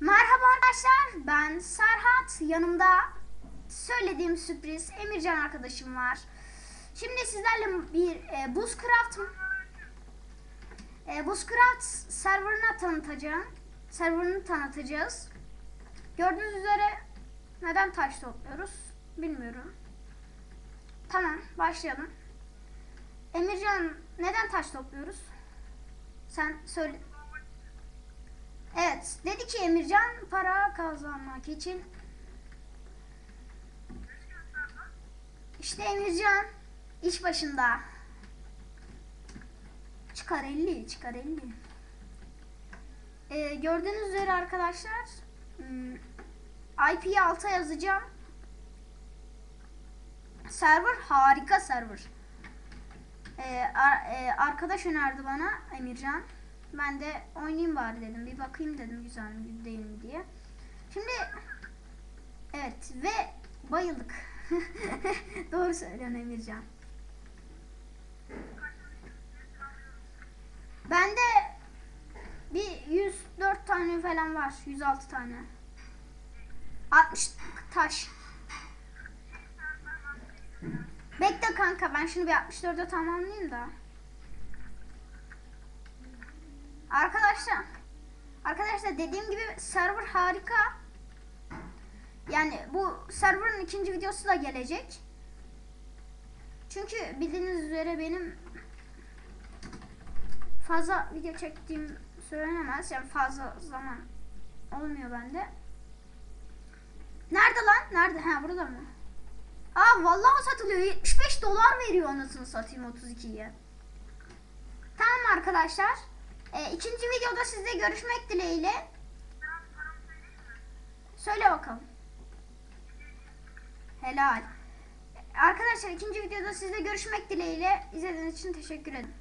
Merhaba arkadaşlar, ben Serhat. Yanımda söylediğim sürpriz Emircan arkadaşım var. Şimdi sizlerle bir e, Buzzcraft e, Buzzcraft serverını tanıtacağım. Serverını tanıtacağız. Gördüğünüz üzere neden taş topluyoruz bilmiyorum. Tamam, başlayalım. Emircan neden taş topluyoruz? Sen söyle. Dedi ki Emircan para kazanmak için. İşte Emircan iş başında. Çıkar 50, çıkar 50. Ee, gördüğünüz üzere arkadaşlar hmm, IP'yi alta yazacağım. Server harika server. Ee, ar- e, arkadaş önerdi bana Emircan. Ben de oynayayım bari dedim. Bir bakayım dedim güzel mi değil mi diye. Şimdi evet ve bayıldık. Doğru söylüyorsun Emircan. Bende bir 104 tane falan var. 106 tane. 60 taş. Bekle kanka ben şunu bir 64'e tamamlayayım da. Arkadaşlar Arkadaşlar dediğim gibi server harika. Yani bu serverın ikinci videosu da gelecek. Çünkü bildiğiniz üzere benim fazla video çektiğim söylenemez. Yani fazla zaman olmuyor bende. Nerede lan? Nerede? Ha burada mı? Aa vallahi satılıyor. 75 dolar veriyor anasını satayım 32'ye. Tamam arkadaşlar. Ee, ikinci videoda sizle görüşmek dileğiyle. Söyle bakalım. Helal. Arkadaşlar ikinci videoda sizle görüşmek dileğiyle. İzlediğiniz için teşekkür ederim.